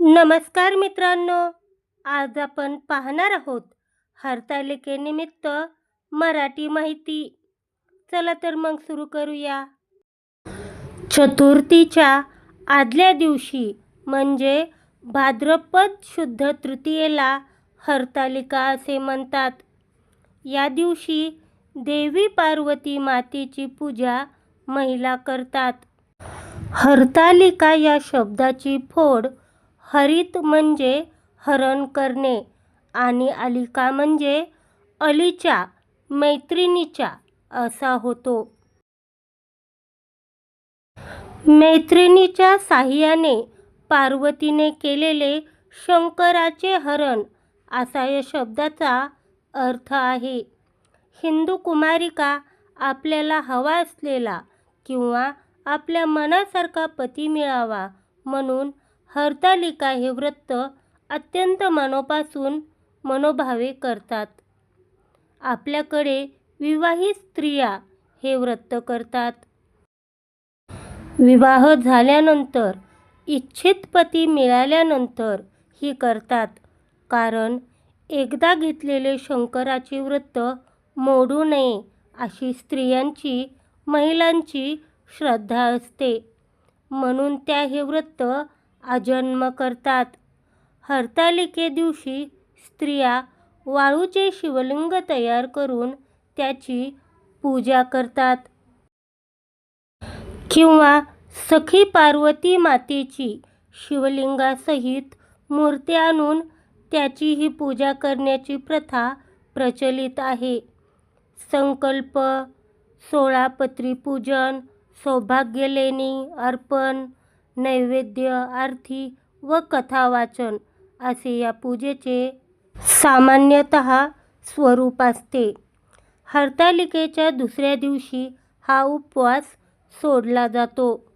नमस्कार मित्रांनो आज आपण पाहणार आहोत हरतालिकेनिमित्त मराठी माहिती. चला तर मग सुरू करूया. चतुर्थीच्या आदल्या दिवशी म्हणजे भाद्रपद शुद्ध तृतीयेला हरतालिका असे म्हणतात. या दिवशी देवी पार्वती मातेची पूजा महिला करतात. हरतालिका या शब्दाची फोड हरित म्हणजे हरण करणे आणि अलिका म्हणजे अलीच्या मैत्रिणीच्या असा होतो. मैत्रिणीच्या साह्याने पार्वतीने केलेले शंकराचे हरण असा या शब्दाचा अर्थ आहे. हिंदू कुमारिका आपल्याला हवा असलेला किंवा आपल्या मनासारखा पती मिळावा म्हणून हरतालिका हे व्रत अत्यंत मनोपासून मनोभावे करतात. आपल्याकडे विवाहित स्त्रिया हे व्रत करतात. विवाह झाल्यानंतर इच्छित पती मिळाल्यानंतर ही करतात. कारण एकदा घेतलेले शंकराचे व्रत मोडू नये अशी स्त्रियांची महिलांची श्रद्धा असते. म्हणून त्या हे व्रत आजन्म करतात. हरतालिके दिवशी स्त्रिया वाळूचे शिवलिंग तयार करून त्याची पूजा करतात. किंवा सखी पार्वती मातेची शिवलिंगासहित मूर्ती आणून त्याचीही पूजा करण्याची प्रथा प्रचलित आहे. संकल्प सोळापत्री पूजन सौभाग्य लेणी अर्पण नैवेद्य आरती व कथा वाचन असे या पूजेचे सामान्यतः स्वरूप असते. हरतालिकेच्या दुसऱ्या दिवशी हा उपवास सोडला जातो.